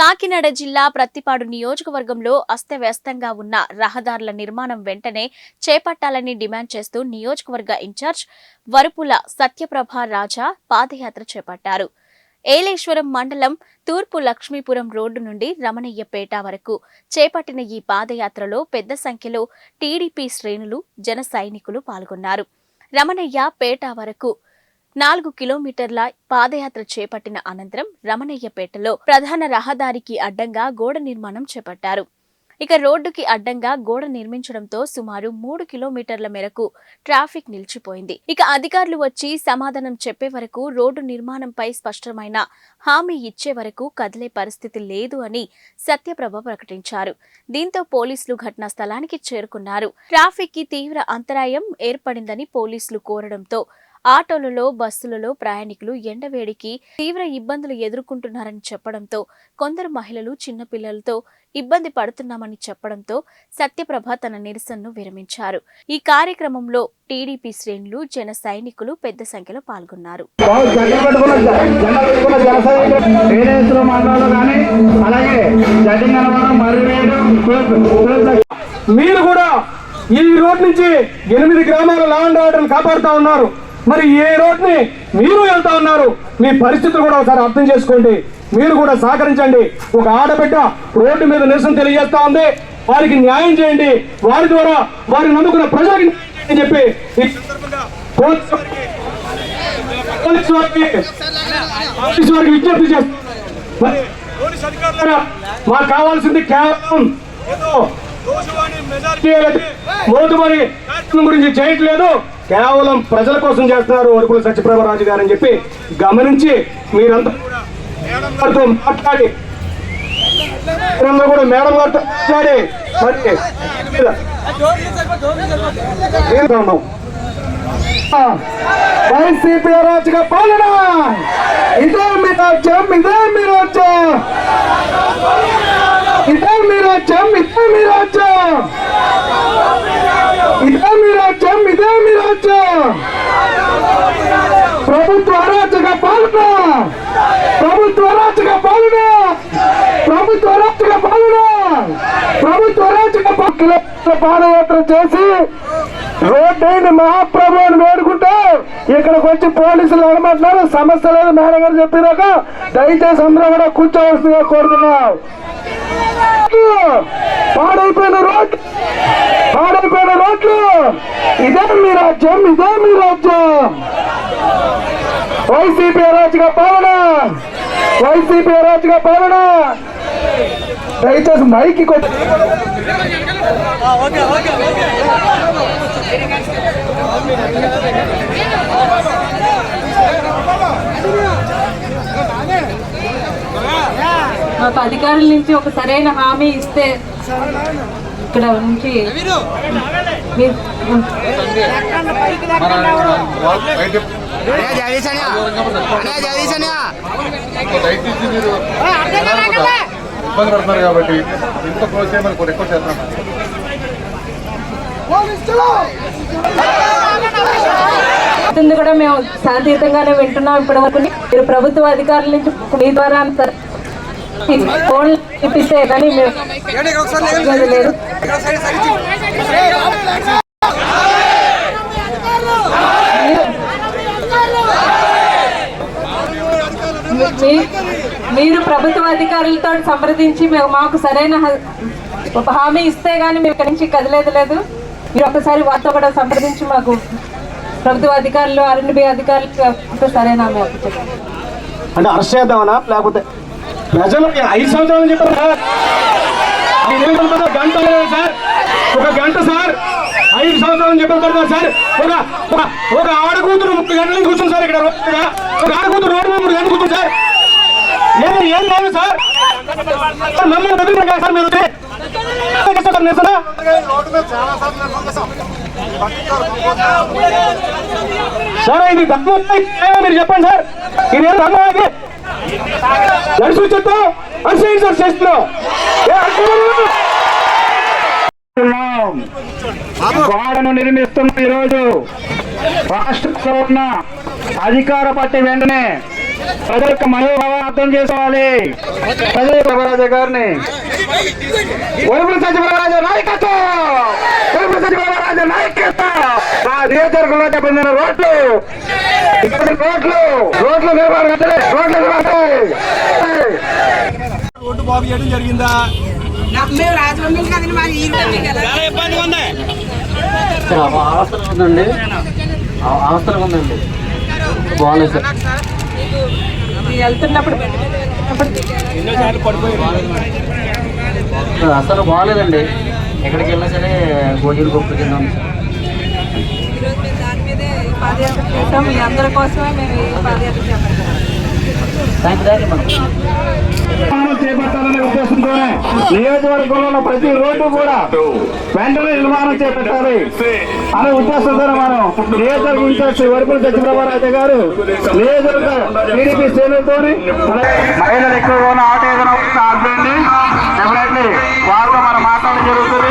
కాకినాడ జిల్లా ప్రత్తిపాడు నియోజకవర్గంలో అస్తవ్యస్తంగా ఉన్న రహదారుల నిర్మాణం వెంటనే చేపట్టాలని డిమాండ్ చేస్తూ నియోజకవర్గ ఇన్ఛార్జ్ వరుపుల సత్యప్రభ రాజా పాదయాత్ర చేపట్టారు. ఏలేశ్వరం మండలం తూర్పు లక్ష్మీపురం రోడ్డు నుండి రమణయ్యపేట వరకు చేపట్టిన ఈ పాదయాత్రలో పెద్ద సంఖ్యలో టీడీపీ శ్రేణులు జన సైనికులు పాల్గొన్నారు. రమణయ్య పేట వరకు నాలుగు కిలోమీటర్ల పాదయాత్ర చేపట్టిన అనంతరం రమణయ్యపేటలో ప్రధాన రహదారికి అడ్డంగా గోడ నిర్మాణం చేపట్టారు. ఇక రోడ్డుకి అడ్డంగా గోడ నిర్మించడంతో సుమారు మూడు కిలోమీటర్ల మేరకు ట్రాఫిక్ నిలిచిపోయింది. ఇక అధికారులు వచ్చి సమాధానం చెప్పే వరకు రోడ్డు నిర్మాణంపై స్పష్టమైన హామీ ఇచ్చే వరకు కదిలే పరిస్థితి లేదు అని సత్యప్రభ ప్రకటించారు. దీంతో పోలీసులు ఘటనా స్థలానికి చేరుకున్నారు. ట్రాఫిక్కి తీవ్ర అంతరాయం ఏర్పడిందని పోలీసులు కోరడంతో ఆటోలలో బస్సులలో ప్రయాణికులు ఎండవేడికి తీవ్ర ఇబ్బందులు ఎదుర్కొంటున్నారని చెప్పడంతో కొందరు మహిళలు చిన్నపిల్లలతో ఇబ్బంది పడుతున్నామని చెప్పడంతో సత్యప్రభ తన నిరసనను విరమించారు. ఈ కార్యక్రమంలో టీడీపీ శ్రేణులు జన సైనికులు పెద్ద సంఖ్యలో పాల్గొన్నారు. మీరు కూడా ఈ రోడ్ నుంచి ఎనిమిది గ్రామాల లా అండ్ ఆర్డర్ కాపాడుతా ఉన్నారు. మరి ఏ రోడ్ని మీరు వెళ్తా ఉన్నారు? మీ పరిస్థితులు కూడా ఒకసారి అర్థం చేసుకోండి. మీరు కూడా సహకరించండి. ఒక ఆడబిడ్డ రోడ్డు మీద నిరసన తెలియజేస్తా ఉంది. వారికి న్యాయం చేయండి. వారి ద్వారా వారిని నమ్ముకున్న ప్రజలకి అని చెప్పి పోలీసు వారికి విజ్ఞప్తి చేస్తారు మరి మాకు కావాల్సింది కేవలం ఏదో గురించి చేయట్లేదు కేవలం ప్రజల కోసం చేస్తున్నారు అరుకుల సత్యప్రభరాజు గారు అని చెప్పి గమనించి మీరంతా మాట్లాడి మీరందరూ కూడా మేడం గారితో మాట్లాడి వైసీపీ రాజుగా పాలన. ఇదే మీ రాజ్యం ఇదే మీ రాజ్యం. ఇదే మీ రాజ్యం ఇదే మీ రాజ్యం ఇదే మీ రాజ్యం ఇదే మీ రాజ్యం ప్రభుత్వ అరాచక పాలన ప్రభుత్వ అరాచక పాలన ప్రభుత్వ అరాచక పాలన ప్రభుత్వ అరాచక పాదయాత్ర చేసి రోడ్డైన మహాప్రభు అని వేడుకుంటే ఇక్కడికి వచ్చి పోలీసులు అనమంటున్నారు సమస్య లేదు మేడం గారు చెప్పినాక దయచేసి అందరూ కూడా కూర్చోవలసిందిగా కోరుతున్నాం. పాడైపోయిన రోడ్లు పాడైపోయిన రోడ్లు ఇదే మీ రాజ్యం ఇదే మీ రాజ్యం. వైసీపీ రాజుగా పాలన వైసీపీ రాజుగా పాలన. దయచేసి మైకి కొట్టి మాకు అధికారుల నుంచి ఒక సరైన హామీ ఇస్తే ఇక్కడ నుంచి మీరు ఇబ్బంది పడుతున్నారు కాబట్టి ఇంత క్లోజ్ చేయమని కొన్ని రిక్వెస్ట్ చేస్తున్నాం కూడా మేము శాంతియుతంగానే వింటున్నాం ఇప్పటి వరకు మీరు ప్రభుత్వ అధికారుల నుంచి మీ ద్వారా ఫోన్ ఇప్పిస్తే కానీ మేము లేదు మీ- మీరు ప్రభుత్వ అధికారులతో సంప్రదించి మేము మాకు సరైన హామీ ఇస్తే గానీ మేము ఇక్కడి నుంచి కదిలేదు లేదు. మీరు ఒకసారి వారితో కూడా సంప్రదించి మాకు ప్రభుత్వ అధికారులు ఆర్ఎండ్బి అధికారులు సరైన హామీ అంటే అరెస్ట్ చేద్దామనా? లేకపోతే ప్రజలు ఐదు సంవత్సరాలు చెప్పారు సార్. ఐదు గంట లేదు సార్. ఒక గంట సార్. ఐదు సంవత్సరాలు చెప్పారు సార్. ఒక ఒక ఒక ఆడకూతురు ముప్పై గంటల నుంచి కూర్చుంది సార్ ఇక్కడ రోడ్డు మీద. ఒక ఆడకూతురు రోడ్డు మూడు గంటలు కూర్చుంది సార్ ఏం ఏం లేదు సార్ సార్, మమ్మల్ని బెదిరించారు కదా సార్ మీరు ఏం చేస్తారు నిరసన? సార్ ఇది దమ్ము మీరు చెప్పండి సార్ ఇది ఏం ఇది నడుచు చెప్తాం అనుసరించారు సార్ చేస్తున్నాం గోడను నిర్మిస్తున్న ఈరోజు. రాష్ట్రంలో ఉన్న అధికార పార్టీ వెంటనే ప్రజల యొక్క మనోభావం అర్థం చేసుకోవాలి. ప్రజల యొక్క రాజా గారిని. వరుపుల సచివరాజ నాయకత్వం. సచివరాజ నాయకత్వం. మా నియోజకవర్గంలో చెప్పిన రోడ్లు. రోడ్లు. రోడ్లు నిర్మాణం రోడ్లు నిర్మాణం. రోడ్డు బాగు చేయడం జరిగిందా? మేము రాజమండ్రి కదండి మాది ఈ చాలా ఇబ్బందిగా ఉంది. అవసరం ఉందండి. అవ- అవసరం ఉందండి. బాగాలేదు. సార్ వెళ్తున్నప్పుడు అసలు బాగాలేదండి. ఎక్కడికి వెళ్ళినా సరే గోజీలు గొప్ప కింద ఉంది. సార్ ఈరోజు మేము దాని మీదే పాదయాత్ర చేస్తాం మీ అందరి కోసమే మేము ఈ పాదయాత్ర చేపట్టాం థ్యాంక్ థ్యాంక్ యూ మేడం నిర్మాణం చేపట్టాలనే ఉద్దేశంతోనే నియోజకవర్గంలో ఉన్న ప్రతి రోడ్డు కూడా వెంటనే నిర్మాణం చేపట్టాలి అనే ఉద్దేశంతో మనం నియోజకవర్గ ఇన్ఛార్జ్ వరపుల సత్యప్రభారాజు గారు నియోజకవర్గ టీడీపీ శ్రేణులతో మహిళలు ఎక్కువగా ఉన్న ఆటో ఏదైనా ఆపండి డెఫినెట్లీ వాళ్ళతో మనం మాట్లాడడం జరుగుతుంది